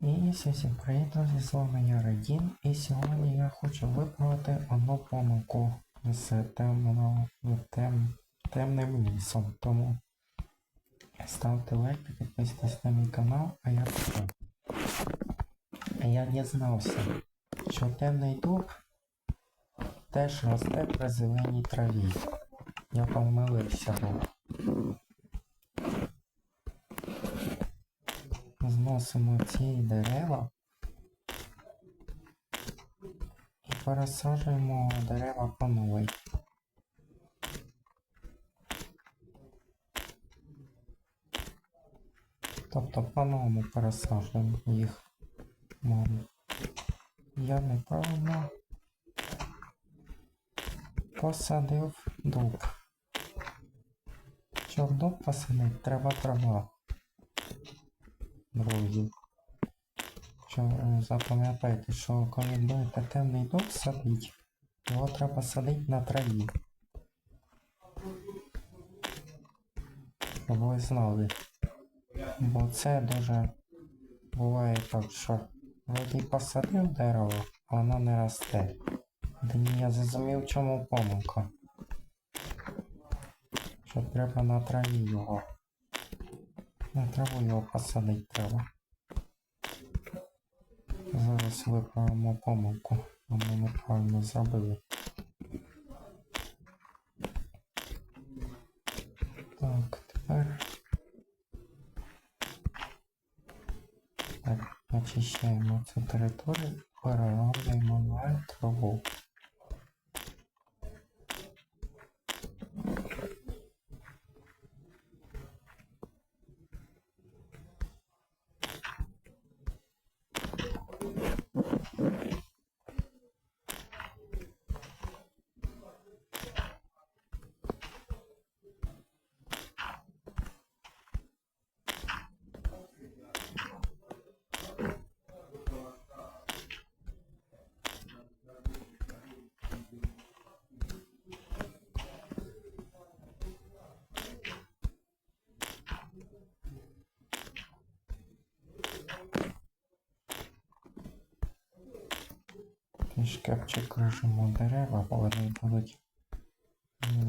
І всім привіт, друзі, з вами я Радін, і сьогодні я хочу виправити одну помилку з темно, тем, темним лісом. Тому ставте лайк та підписуйтесь на мій канал, а я почав. Я дізнався, що темний дуб теж росте при зеленій траві. Я помилився був. Зносимо ці дерева і пересаджуємо дерева по новій. Тобто по-новому пересаджуємо їх. Мам. Я неправильно посадив дуб. Щоб дуб посадити, треба трава друзі. Що е, запам'ятайте, що коли будете темний дуб садити, його треба садити на траві. Щоб ви знали. Бо це дуже буває так, що вроді посадив дерево, а воно не росте. Тоді я зрозумів, чому помилка. Що треба на траві його. На траву його посадити треба. Зараз виправимо помилку. бо Ми неправильно зробили. Так, тепер. Так, очищаємо цю територію, перероблюємо на траву. Трішки обчекрижимо дерева, вони будуть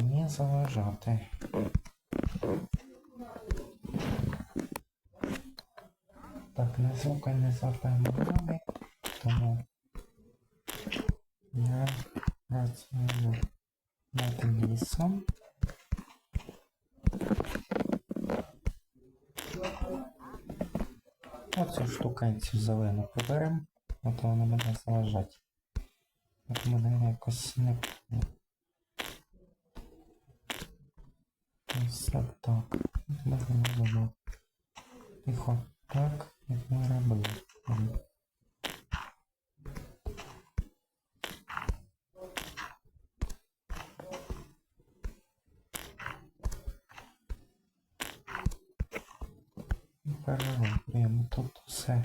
не заважати. Так, не звука не звертаємо уваги, тому я працюю над лісом. Оцю штуканцю зелену приберемо, а то вона буде заважати. От мене якось не Ось так. Ми робимо. Тихо. Так, як ми робили. Мгм. Перероблюємо тут все.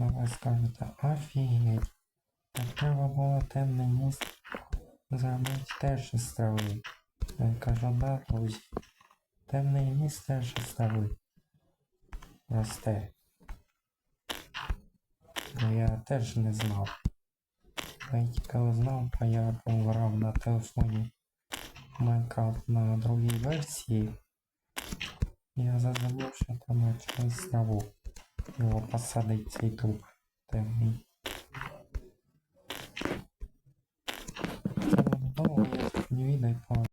Ну, ви скажете, офігеть. Так треба було темне місце зробити теж із трави. Я кажу, да, друзі. Темне місце теж із трави. Росте. Ну, я теж не знав. Я тільки знав, а я грав на телефоні Майнкрафт на другій версії. Я зрозумів, що там через траву. Його посадить цей дуб темний. Я не відай по.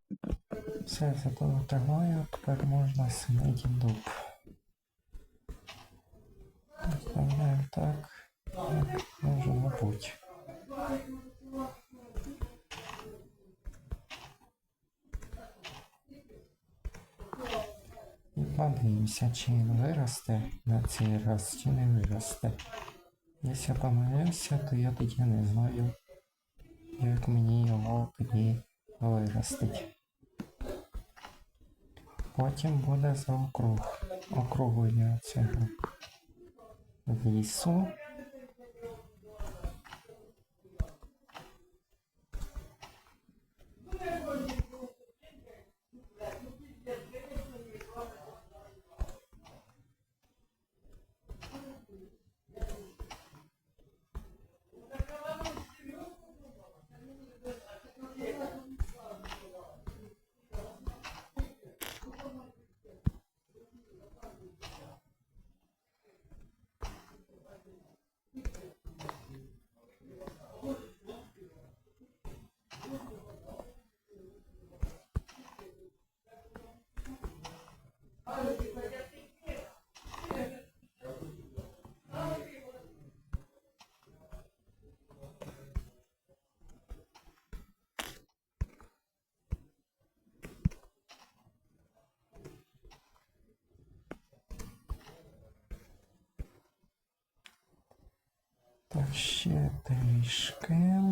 Все, зато тримаю, тепер можна сидіти дуб. Подивимося, чи він виросте на цей раз, чи не виросте. Якщо я помилився, то я тоді не знаю, як мені його тоді виростить. Потім буде за округ. Округлення цього лісу. Ще трішки.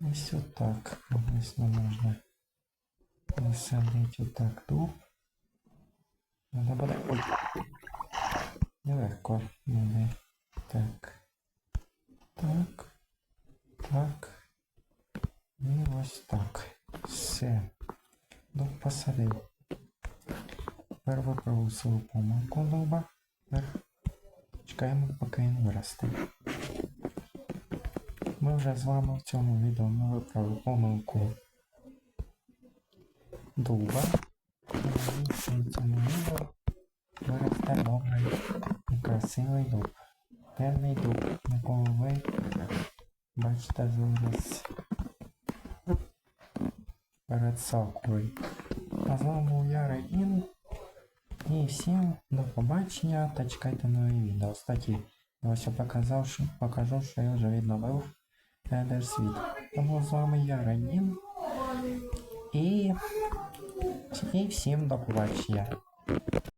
Ось отак. Ось не можна насадити отак дуб. Надо буде. Ой. Нелегко буде. Так. Так. Так. І ось так. Все. Дуб посадив. Тепер виправив свою помилку дуба. Тепер чекаємо, поки він виросте. Ми вже з вами в цьому відео ми виправили помилку дуба. І в цьому відео виросте добрий красивий дуб. Темний дуб, якого ви бачите зараз перед сакурою. А з вами був я Регін. І всім до побачення та чекайте нові відео. Кстати, я ось показав, що, покажу, що я вже відновив Ендер світ. Тому з вами я Регін. І, і всім до побачення.